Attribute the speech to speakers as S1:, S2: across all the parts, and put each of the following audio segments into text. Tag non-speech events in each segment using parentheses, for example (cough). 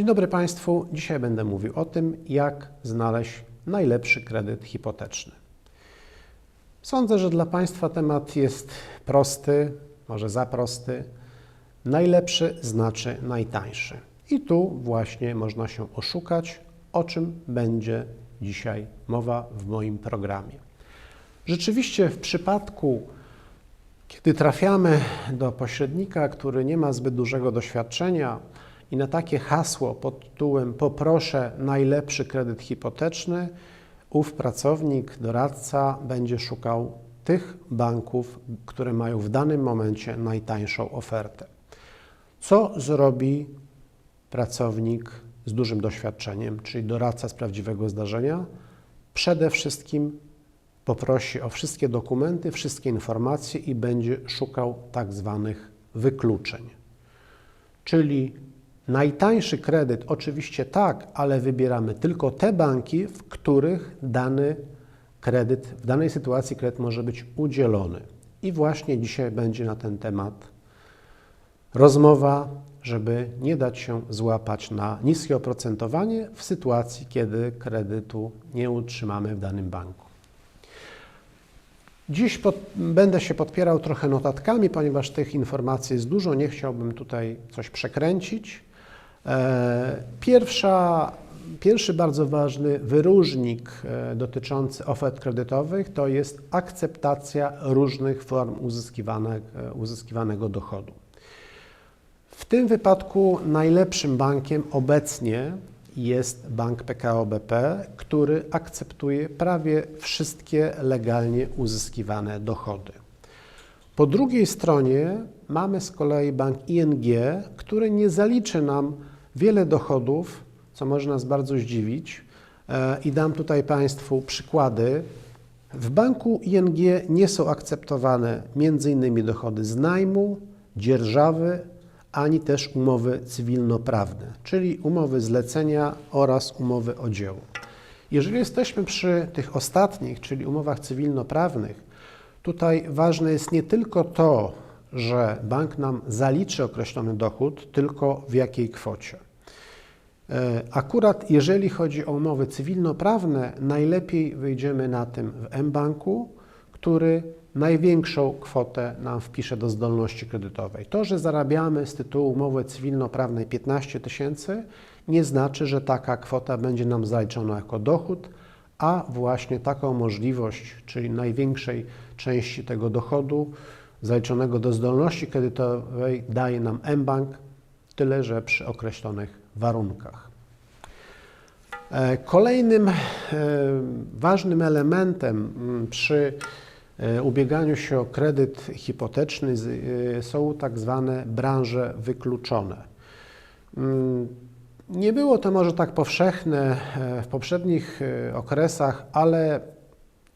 S1: Dzień dobry Państwu. Dzisiaj będę mówił o tym, jak znaleźć najlepszy kredyt hipoteczny. Sądzę, że dla Państwa temat jest prosty, może za prosty. Najlepszy znaczy najtańszy. I tu właśnie można się oszukać, o czym będzie dzisiaj mowa w moim programie. Rzeczywiście w przypadku, kiedy trafiamy do pośrednika, który nie ma zbyt dużego doświadczenia i na takie hasło pod tytułem poproszę najlepszy kredyt hipoteczny, ów pracownik, doradca będzie szukał tych banków, które mają w danym momencie najtańszą ofertę. Co zrobi pracownik z dużym doświadczeniem, czyli doradca z prawdziwego zdarzenia? Przede wszystkim poprosi o wszystkie dokumenty, wszystkie informacje i będzie szukał tak zwanych wykluczeń. Czyli najtańszy kredyt oczywiście tak, ale wybieramy tylko te banki, w których dany kredyt, w danej sytuacji kredyt może być udzielony. I właśnie dzisiaj będzie na ten temat rozmowa, żeby nie dać się złapać na niskie oprocentowanie w sytuacji, kiedy kredytu nie utrzymamy w danym banku. Dziś pod, będę się podpierał trochę notatkami, ponieważ tych informacji jest dużo, nie chciałbym tutaj coś przekręcić. E, pierwsza, pierwszy bardzo ważny wyróżnik e, dotyczący ofert kredytowych to jest akceptacja różnych form uzyskiwanego, uzyskiwanego dochodu. W tym wypadku najlepszym bankiem obecnie jest bank PKO BP, który akceptuje prawie wszystkie legalnie uzyskiwane dochody. Po drugiej stronie mamy z kolei bank ING, który nie zaliczy nam wiele dochodów, co może nas bardzo zdziwić. E, I dam tutaj Państwu przykłady. W banku ING nie są akceptowane m.in. dochody z najmu, dzierżawy, ani też umowy cywilnoprawne, czyli umowy zlecenia oraz umowy o dzieło. Jeżeli jesteśmy przy tych ostatnich, czyli umowach cywilnoprawnych, tutaj ważne jest nie tylko to, że bank nam zaliczy określony dochód, tylko w jakiej kwocie. E, akurat jeżeli chodzi o umowy cywilnoprawne, najlepiej wyjdziemy na tym w mBanku, który największą kwotę nam wpisze do zdolności kredytowej. To, że zarabiamy z tytułu umowy cywilnoprawnej 15 tysięcy, nie znaczy, że taka kwota będzie nam zaliczona jako dochód, a właśnie taką możliwość, czyli największej części tego dochodu zaliczonego do zdolności kredytowej daje nam mBank, tyle że przy określonych warunkach. E, kolejnym e, ważnym elementem przy E, ubieganiu się o kredyt hipoteczny są tak zwane branże wykluczone. Mm, nie było to może tak powszechne w poprzednich okresach, ale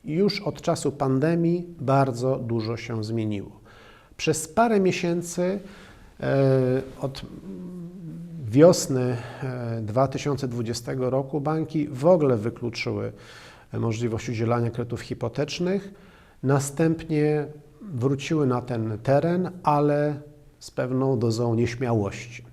S1: już od czasu pandemii bardzo dużo się zmieniło. Przez parę miesięcy od wiosny 2020 roku banki w ogóle wykluczyły możliwość udzielania kredytów hipotecznych Następnie wróciły na ten teren, ale z pewną dozą nieśmiałości.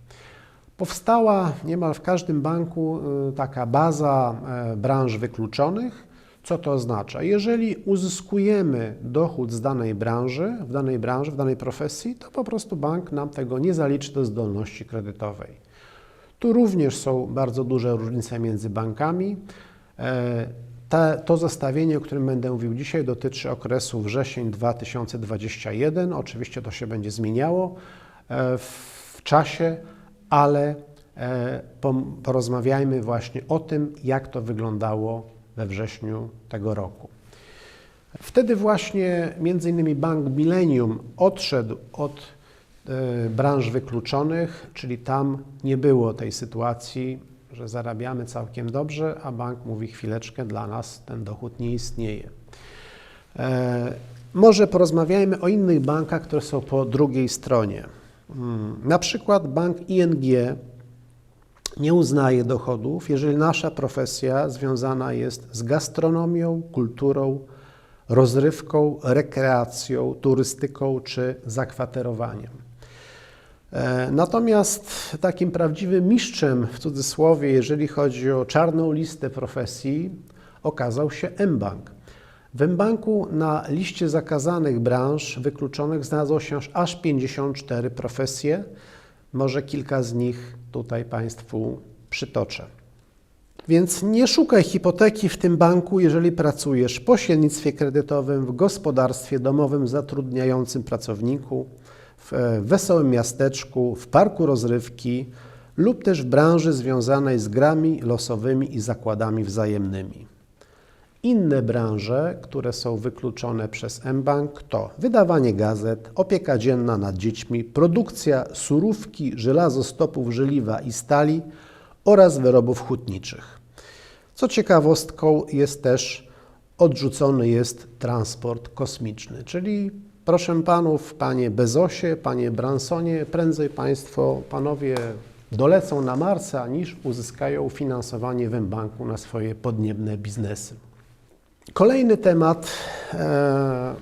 S1: Powstała niemal w każdym banku taka baza e, branż wykluczonych. Co to oznacza? Jeżeli uzyskujemy dochód z danej branży, w danej branży, w danej profesji, to po prostu bank nam tego nie zaliczy do zdolności kredytowej. Tu również są bardzo duże różnice między bankami. Te, to zestawienie, o którym będę mówił dzisiaj, dotyczy okresu wrzesień 2021. Oczywiście to się będzie zmieniało e, w czasie, ale e, porozmawiajmy właśnie o tym, jak to wyglądało we wrześniu tego roku. Wtedy właśnie między innymi Bank Millennium odszedł od e, branż wykluczonych, czyli tam nie było tej sytuacji że zarabiamy całkiem dobrze, a bank mówi chwileczkę, dla nas ten dochód nie istnieje. E, może porozmawiajmy o innych bankach, które są po drugiej stronie. Hmm, na przykład bank ING nie uznaje dochodów, jeżeli nasza profesja związana jest z gastronomią, kulturą, rozrywką, rekreacją, turystyką czy zakwaterowaniem. E, Natomiast takim prawdziwym mistrzem, w cudzysłowie, jeżeli chodzi o czarną listę profesji, okazał się mBank. W mBanku na liście zakazanych branż wykluczonych znalazło się aż 54 profesje. Może kilka z nich tutaj Państwu przytoczę. Więc nie szukaj hipoteki w tym banku, jeżeli pracujesz w pośrednictwie kredytowym, w gospodarstwie domowym zatrudniającym pracowników, w e, wesołym miasteczku, w parku rozrywki lub też w branży związanej z grami losowymi i zakładami wzajemnymi. Inne branże, które są wykluczone przez mBank to wydawanie gazet, opieka dzienna nad dziećmi, produkcja surówki, żelazostopów, żeliwa i stali oraz wyrobów hutniczych. Co ciekawostką jest też odrzucony jest transport kosmiczny, czyli proszę panów, panie Bezosie, panie Bransonie, prędzej państwo, panowie dolecą na Marsa, niż uzyskają finansowanie w mBanku na swoje podniebne biznesy. Kolejny temat, e,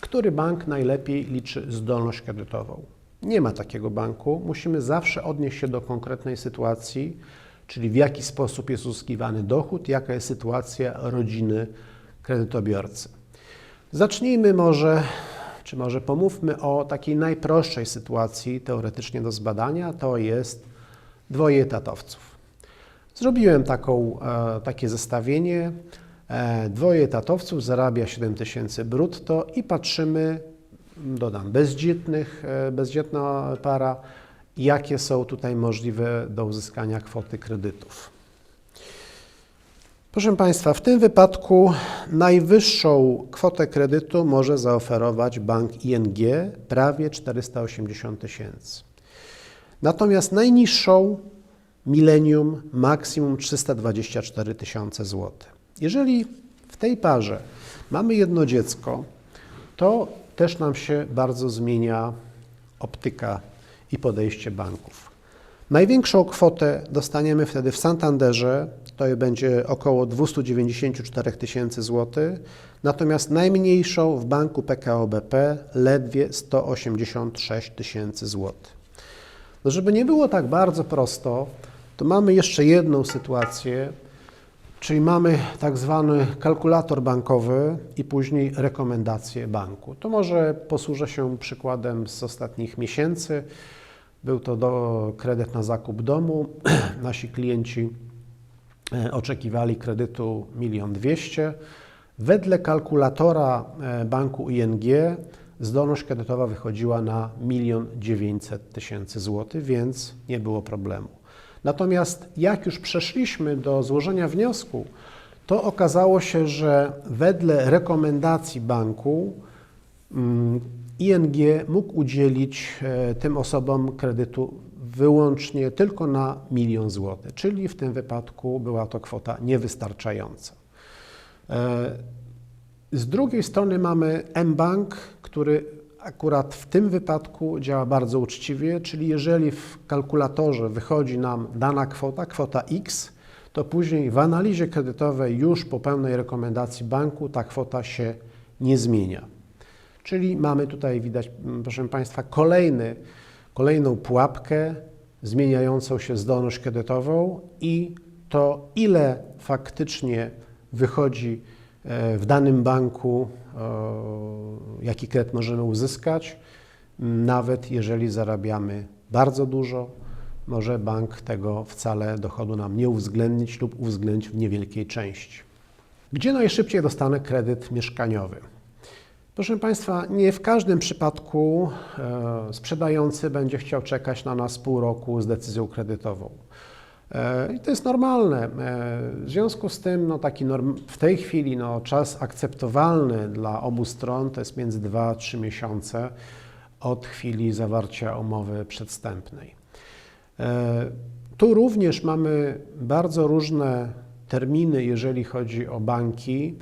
S1: który bank najlepiej liczy zdolność kredytową? Nie ma takiego banku. Musimy zawsze odnieść się do konkretnej sytuacji, czyli w jaki sposób jest uzyskiwany dochód, jaka jest sytuacja rodziny kredytobiorcy. Zacznijmy może, czy może pomówmy o takiej najprostszej sytuacji teoretycznie do zbadania, to jest dwoje etatowców. Zrobiłem taką, e, takie zestawienie. E, Dwoje etatowców zarabia 7 tysięcy brutto i patrzymy, dodam, bezdzietnych, e, bezdzietna para, jakie są tutaj możliwe do uzyskania kwoty kredytów. Proszę Państwa, w tym wypadku najwyższą kwotę kredytu może zaoferować bank ING, prawie 480 tysięcy. Natomiast najniższą Millennium maksimum 324 tysiące złotych. Jeżeli w tej parze mamy jedno dziecko, to też nam się bardzo zmienia optyka i podejście banków. Największą kwotę dostaniemy wtedy w Santanderze, to będzie około 294 tysięcy złotych, natomiast najmniejszą w banku PKO BP ledwie 186 tysięcy złotych. No żeby nie było tak bardzo prosto, to mamy jeszcze jedną sytuację, czyli mamy tak zwany kalkulator bankowy i później rekomendacje banku. To może posłużę się przykładem z ostatnich miesięcy. Był to do, kredyt na zakup domu. (clears throat) Nasi klienci e, oczekiwali kredytu 1 200 Wedle kalkulatora e, banku ING zdolność kredytowa wychodziła na 1 900 tysięcy złotych, więc nie było problemu. Natomiast jak już przeszliśmy do złożenia wniosku, to okazało się, że wedle rekomendacji banku mm, ING mógł udzielić e, tym osobom kredytu wyłącznie tylko na milion złotych, czyli w tym wypadku była to kwota niewystarczająca. E, z drugiej strony mamy mBank, który akurat w tym wypadku działa bardzo uczciwie, czyli jeżeli w kalkulatorze wychodzi nam dana kwota, kwota X, to później w analizie kredytowej już po pełnej rekomendacji banku ta kwota się nie zmienia. Czyli mamy tutaj, widać, mm, proszę Państwa, kolejny, kolejną pułapkę zmieniającą się zdolność kredytową i to, ile faktycznie wychodzi w danym banku, jaki kredyt możemy uzyskać, nawet jeżeli zarabiamy bardzo dużo, może bank tego wcale dochodu nam nie uwzględnić lub uwzględnić w niewielkiej części. Gdzie najszybciej dostanę kredyt mieszkaniowy? Proszę Państwa, nie w każdym przypadku e, sprzedający będzie chciał czekać na nas pół roku z decyzją kredytową. E, I to jest normalne. E, w związku z tym, no taki norm, w tej chwili no, czas akceptowalny dla obu stron to jest między 2 a 3 miesiące od chwili zawarcia umowy przedstępnej. Tu również mamy bardzo różne terminy, jeżeli chodzi o banki.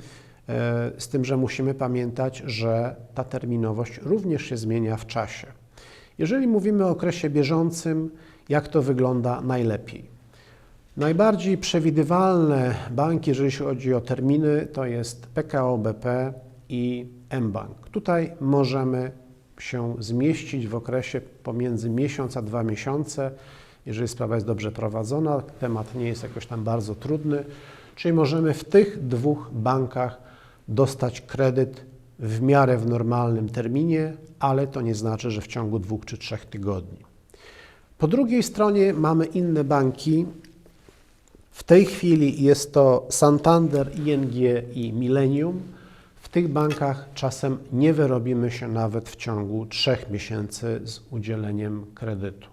S1: E, z tym, że musimy pamiętać, że ta terminowość również się zmienia w czasie. Jeżeli mówimy o okresie bieżącym, jak to wygląda najlepiej? Najbardziej przewidywalne banki, jeżeli chodzi o terminy, to jest PKO BP i mBank. Tutaj możemy się zmieścić w okresie pomiędzy miesiąc a dwa miesiące, jeżeli sprawa jest dobrze prowadzona, temat nie jest jakoś tam bardzo trudny, czyli możemy w tych dwóch bankach dostać kredyt w miarę w normalnym terminie, ale to nie znaczy, że w ciągu dwóch czy trzech tygodni. Po drugiej stronie mamy inne banki. W tej chwili jest to Santander, ING i Millennium. W tych bankach czasem nie wyrobimy się nawet w ciągu trzech miesięcy z udzieleniem kredytu.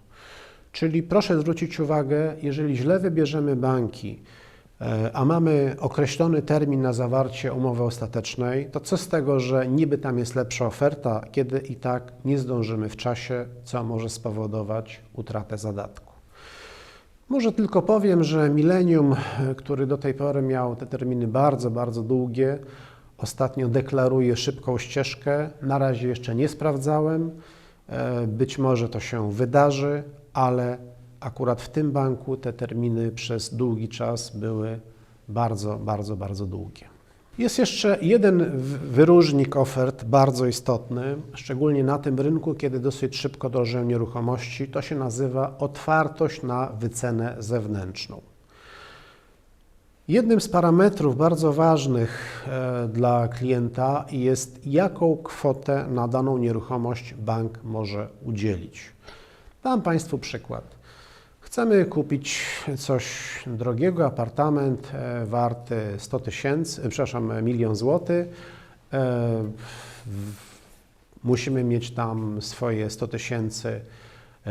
S1: Czyli proszę zwrócić uwagę, jeżeli źle wybierzemy banki, e, a mamy określony termin na zawarcie umowy ostatecznej, to co z tego, że niby tam jest lepsza oferta, kiedy i tak nie zdążymy w czasie, co może spowodować utratę zadatku. Może tylko powiem, że Millennium, e, który do tej pory miał te terminy bardzo, bardzo długie, ostatnio deklaruje szybką ścieżkę. Na razie jeszcze nie sprawdzałem. E, Być może to się wydarzy, ale akurat w tym banku te terminy przez długi czas były bardzo, bardzo, bardzo długie. Jest jeszcze jeden wyróżnik ofert bardzo istotny, szczególnie na tym rynku, kiedy dosyć szybko drożeją nieruchomości. To się nazywa otwartość na wycenę zewnętrzną. Jednym z parametrów bardzo ważnych e, dla klienta jest, jaką kwotę na daną nieruchomość bank może udzielić. Dam Państwu przykład. Chcemy kupić coś drogiego, apartament e, warty 100 tysięcy, e, przepraszam, milion złotych. E, Musimy mieć tam swoje 100 tysięcy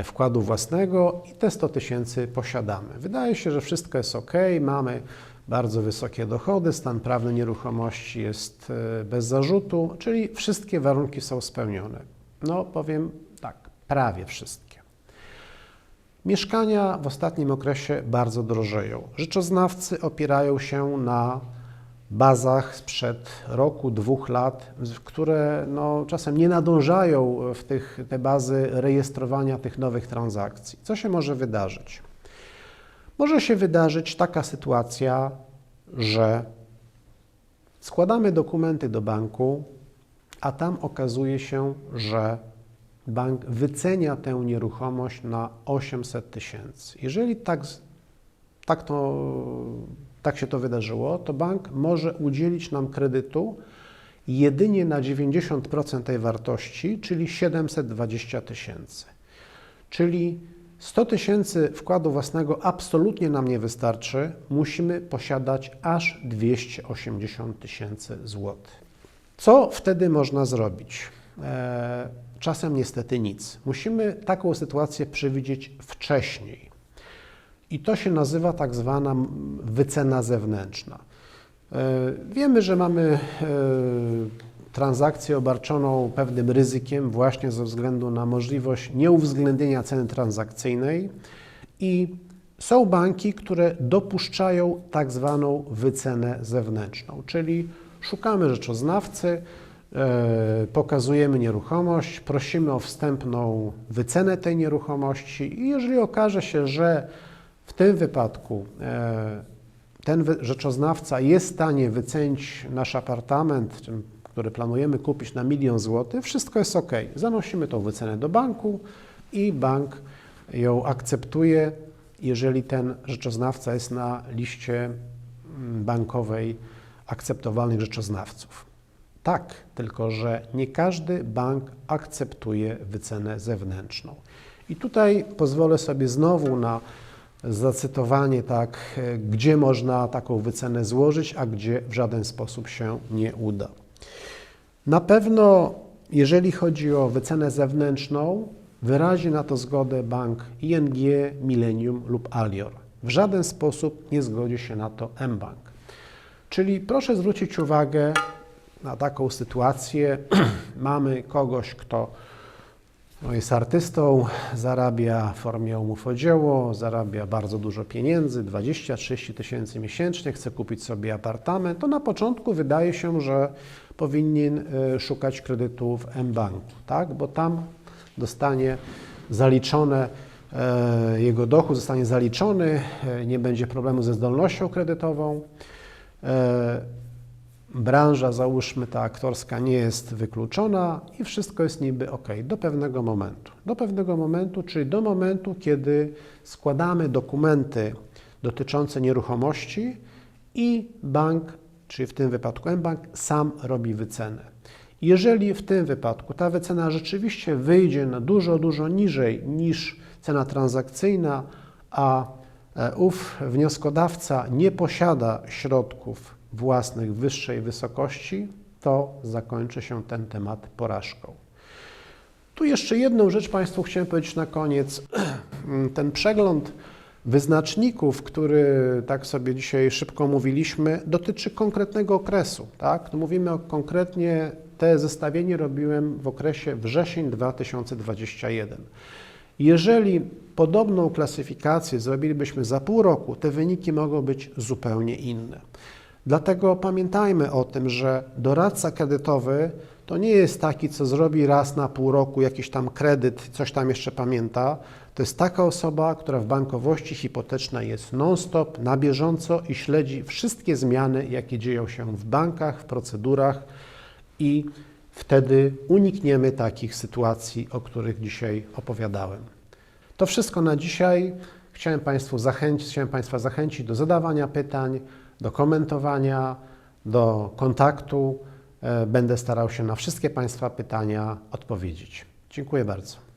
S1: wkładu własnego i te 100 tysięcy posiadamy. Wydaje się, że wszystko jest ok, mamy bardzo wysokie dochody, stan prawny nieruchomości jest bez zarzutu, czyli wszystkie warunki są spełnione. No powiem tak, prawie wszystkie. Mieszkania w ostatnim okresie bardzo drożeją. Rzeczoznawcy opierają się na bazach sprzed roku, dwóch lat, które no, czasem nie nadążają w tych, te bazy rejestrowania tych nowych transakcji. Co się może wydarzyć? Może się wydarzyć taka sytuacja, że składamy dokumenty do banku, a tam okazuje się, że bank wycenia tę nieruchomość na 800 tysięcy. Jeżeli tak, tak, to, tak się to wydarzyło, to bank może udzielić nam kredytu jedynie na 90% tej wartości, czyli 720 tysięcy. Czyli 100 tysięcy wkładu własnego absolutnie nam nie wystarczy, musimy posiadać aż 280 tysięcy złotych. Co wtedy można zrobić? E, Czasem niestety nic. Musimy taką sytuację przewidzieć wcześniej. I to się nazywa tak zwana wycena zewnętrzna. E, Wiemy, że mamy e, transakcję obarczoną pewnym ryzykiem właśnie ze względu na możliwość nieuwzględnienia ceny transakcyjnej i są banki, które dopuszczają tak zwaną wycenę zewnętrzną, czyli szukamy rzeczoznawcy, pokazujemy nieruchomość, prosimy o wstępną wycenę tej nieruchomości i jeżeli okaże się, że w tym wypadku e, ten rzeczoznawca jest w stanie wycenić nasz apartament, który planujemy kupić na milion złotych, wszystko jest ok. Zanosimy tą wycenę do banku i bank ją akceptuje, jeżeli ten rzeczoznawca jest na liście mm, bankowej akceptowalnych rzeczoznawców. Tak, tylko że nie każdy bank akceptuje wycenę zewnętrzną. I tutaj pozwolę sobie znowu na zacytowanie, tak, e, gdzie można taką wycenę złożyć, a gdzie w żaden sposób się nie uda. Na pewno, jeżeli chodzi o wycenę zewnętrzną, wyrazi na to zgodę bank ING, Millennium lub Alior. W żaden sposób nie zgodzi się na to mBank. Czyli proszę zwrócić uwagę na taką sytuację. (clears throat) Mamy kogoś, kto no, jest artystą, zarabia w formie umów o dzieło, zarabia bardzo dużo pieniędzy, 20-30 tysięcy miesięcznie, chce kupić sobie apartament, to na początku wydaje się, że powinien y, szukać kredytu w mBanku, tak? bo tam dostanie zaliczone, e, jego dochód zostanie zaliczony, e, nie będzie problemu ze zdolnością kredytową. Branża, załóżmy ta aktorska, nie jest wykluczona i wszystko jest niby ok, do pewnego momentu. Do pewnego momentu, czyli do momentu, kiedy składamy dokumenty dotyczące nieruchomości i bank, czyli w tym wypadku mBank, sam robi wycenę. Jeżeli w tym wypadku ta wycena rzeczywiście wyjdzie na dużo, dużo niżej niż cena transakcyjna, a e, ów wnioskodawca nie posiada środków własnych wyższej wysokości, to zakończy się ten temat porażką. Tu jeszcze jedną rzecz Państwu chciałem powiedzieć na koniec. (clears throat) Ten przegląd wyznaczników, który tak sobie dzisiaj szybko mówiliśmy, dotyczy konkretnego okresu. Tak? No mówimy o konkretnie, te zestawienie robiłem w okresie wrzesień 2021. Jeżeli podobną klasyfikację zrobilibyśmy za pół roku, te wyniki mogą być zupełnie inne. Dlatego pamiętajmy o tym, że doradca kredytowy to nie jest taki, co zrobi raz na pół roku jakiś tam kredyt, coś tam jeszcze pamięta. To jest taka osoba, która w bankowości hipotecznej jest non-stop, na bieżąco i śledzi wszystkie zmiany, jakie dzieją się w bankach, w procedurach i wtedy unikniemy takich sytuacji, o których dzisiaj opowiadałem. To wszystko na dzisiaj. Chciałem, Państwu zachęcić, chciałem Państwa zachęcić do zadawania pytań, do komentowania, do kontaktu. E, Będę starał się na wszystkie Państwa pytania odpowiedzieć. Dziękuję bardzo.